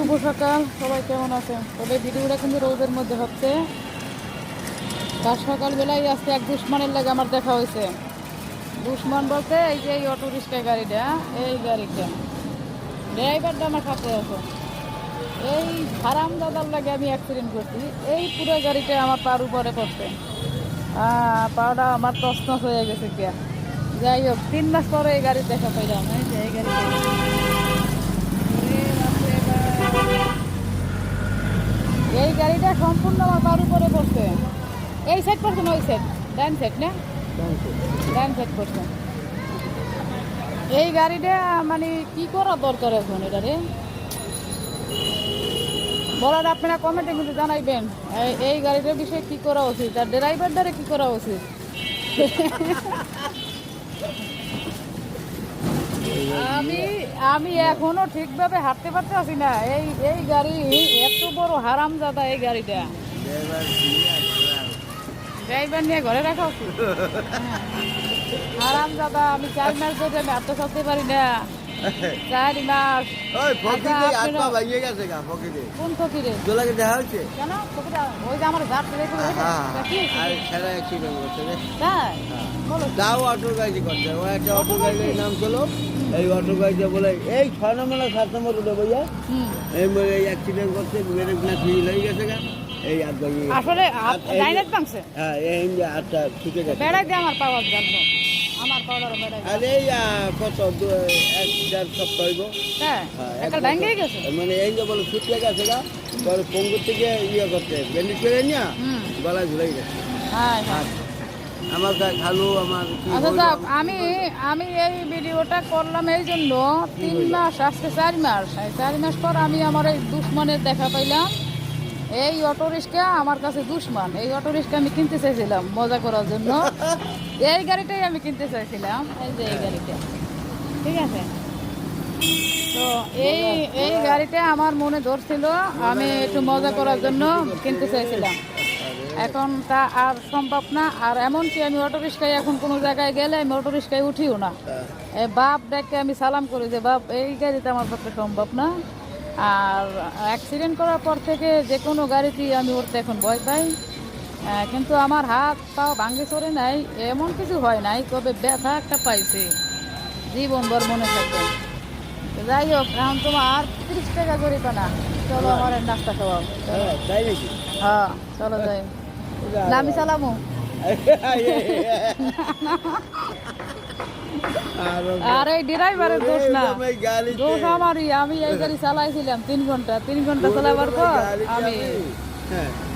শুভ সকাল সবাই কেমন আছেন? তবে ভিডিওটা কিন্তু রোদের মধ্যে হচ্ছে। তার সকালবেলায় আজকে এক দুশ্মনের লাগে আমার দেখা হয়েছে। দুশ্মন বলতে এই যে এই অটো রিক্সা গাড়িটা এই গাড়িটা। ড্রাইভারটা আমার সাথে আছে। এই হারাম দাদার লাগে আমি অ্যাক্সিডেন্ট করছি। এই পুরো গাড়িটা আমার পার উপরে আহ, পাটা আমার তসনস হয়ে গেছে গিয়া। যাই হোক তিন মাস পরে এই গাড়ি দেখা পাইলাম। এই যে এই গাড়ি এই গাড়িটা সম্পূর্ণ আমার পার উপরে পড়ছে। এই সাইড পড়ছে না ওই সাইড ডান সাইড না? ডান সাইড পড়ছে। এই গাড়িটা মানে কি করা দরকার এখন এটা রে? বলার আপনারা কমেন্টে কিন্তু জানাইবেন এই গাড়িটার বিষয়ে কি করা উচিত? আর ড্রাইভার দ্বারা কি করা উচিত? আমি আমি এখনও ঠিকভাবে হাঁটতে পারতে আছি না। এই এই গাড়ি এত বড় হারাম জাদা এই গাড়িটা। ড্রাইভার নিয়ে ঘরে রাখা। হারাম জাদা আমি চার মাস ধরে আমি হাঁটতে পারি না। চার মাস। ওই ফকিরে আচ্ছা, হাত পা ভাঙিয়ে গেছে গা ফকিরে কোন ফকিরে তোলাকে দেখা হচ্ছে? কেন? ফকিরা ওই যে আমার ঘাট রেখে হ্যাঁ কি আর খেলা অ্যাক্সিডেন্ট করছে রে। তাই? বলো। তাও অটো গাড়ি করছে ও একটা অটো গাড়ির নাম ছিল এই অটো গাড়িতে বলে এই ছয় নম্বর সাত নম্বর ভাইয়া হুম। এই বলে এই অ্যাক্সিডেন্ট করছে মেরে না ফিল হয়ে গেছে গা। এই হাত ভাঙিয়ে আসলে ডাইনেট ভাঙছে? হ্যাঁ এই যে হাতটা ছুটে গেছে। বেড়াই দিয়ে আমার পাওয়ার বেড়াই আর কত এক দেড় সপ্তাহ হইব মানে এই যে বলে থেকে ইয়ে করতে ব্যান্ডেজ করে নিয়ে গলায় ঝুলাই গেছে। হ্যাঁ হ্যাঁ। আমার কা- খালু আমার আচ্ছা আমি আমি এই ভিডিওটা করলাম এই জন্য তিন মাস আজকে চার মাস। চার মাস পর আমি আমার এই দুশ্মনের দেখা পাইলাম। এই অটো রিক্সা আমার কাছে দুশ্মন। এই অটো রিক্সা আমি কিনতে চাইছিলাম মজা করার জন্য। এই গাড়িটাই আমি কিনতে চাইছিলাম। এই যে এই গাড়িটা। ঠিক আছে? তো এই এই গাড়িটা আমার মনে ধরছিল, আমি একটু মজা করার জন্য কিনতে চাইছিলাম। এখন তা আর সম্ভব না। আর এমনকি আমি অটো রিক্সায় এখন কোনো জায়গায় গেলে আমি অটো রিক্সায় উঠিও না। বাপ ডাকে আমি সালাম করি যে, বাপ, এই গাড়িতে আমার পক্ষে সম্ভব না। আর অ্যাক্সিডেন্ট করার পর থেকে যে কোনো গাড়িতেই আমি উঠতে এখন ভয় পাই। কিন্তু আমার হাত পাও ভাঙ্গে চড়ে নাই এমন কিছু হয় নাই তবে ব্যথা একটা পাইছে। জীবন জীবনভর মনে থাকবে। যাই হোক এখন তোমার তিরিশ টাকা জরিপা না। চলো আমার নাস্তা খাওয়াও। হ্যাঁ, হ্যাঁ চলো যাই। না আমি চালামো আর- ড্রাইভারের দোষ না। দোষ আমারই। আমি এই গাড়ি চালাইছিলাম তিন ঘণ্টা। তিন ঘণ্টা চালাবার পর আমি হ্যাঁ।